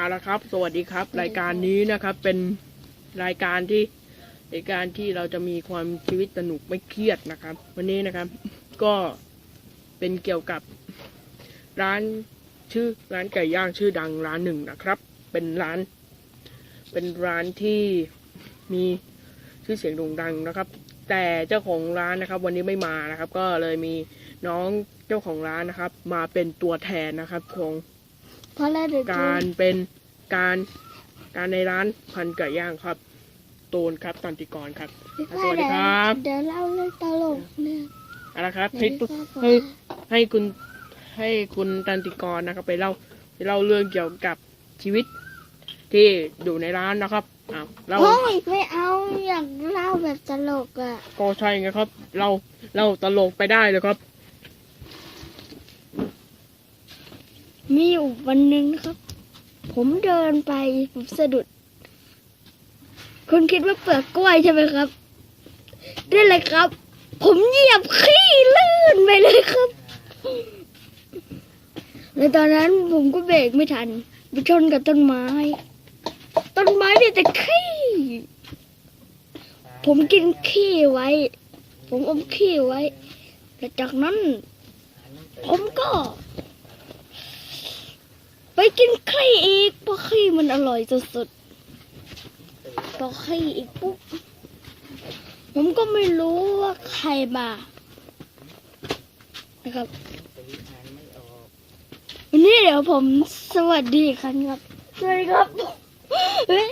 เอาละครับ สวัสดีครับ รายการนี้นะครับ เป็นรายการที่รายการที่เราจะมีความชีวิตสนุกไม่เครียดนะครับ วันนี้นะครับ ก็เป็นเกี่ยวกับร้านชื่อร้านไก่ย่างชื่อดังร้านหนึ่งนะครับ เป็นร้าน เป็นร้านที่มีชื่อเสียงโด่งดังนะครับ แต่เจ้าของร้านนะครับ วันนี้ไม่มานะครับ ก็เลยมีน้องเจ้าของร้านนะครับ มาเป็นตัวแทนนะครับของ เพราะเราเดี๋ยวการเป็นการการในร้านพันไก่ย่างครับ ตูนครับตันติกรครับสวัสดีครับเดี๋ยวเล่าเรื่องตลกเนี่ยเอาละครับเดี๋ให้ยวตุพี่ก็ให้ให้คุณให้คุณตันติกรนะครับ ไปเล่าไปเล่าเรื่องเกี่ยวกับชีวิตที่อยู่ในร้านนะครับอ้าวเราโอ้ยไม่เอาอยากเล่าแบบตลกอะก็ใช่ไงครับ เราเราตลกไปได้เลยครับ มีอยู่วันหนึ่งนะครับ ผมเดินไปผมสะดุด คุณคิดว่าเปลือกกล้วยใช่ไหมครับนี่เลยครับ ผมเหยียบขี้ลื่นไปเลยครับแล้วตอนนั้นผมก็เบรกไม่ทันไปชนกับต้นไม้ ต้นไม้มีแต่ขี้ ผมกินขี้ไว้ ผมอมขี้ไว้แต่จากนั้น ผมก็ กินขี้อีกเพราะขี้มันอร่อยสุดๆพอขี้อีกปุ๊บผมก็ไม่รู้ว่าใครมานะครับวันนี้เดี๋ยวผมสวัสดีครับครับสวัสดีครับเฮ้ย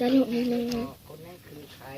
ตลกนิดนึงนะคนนั้นคือใคร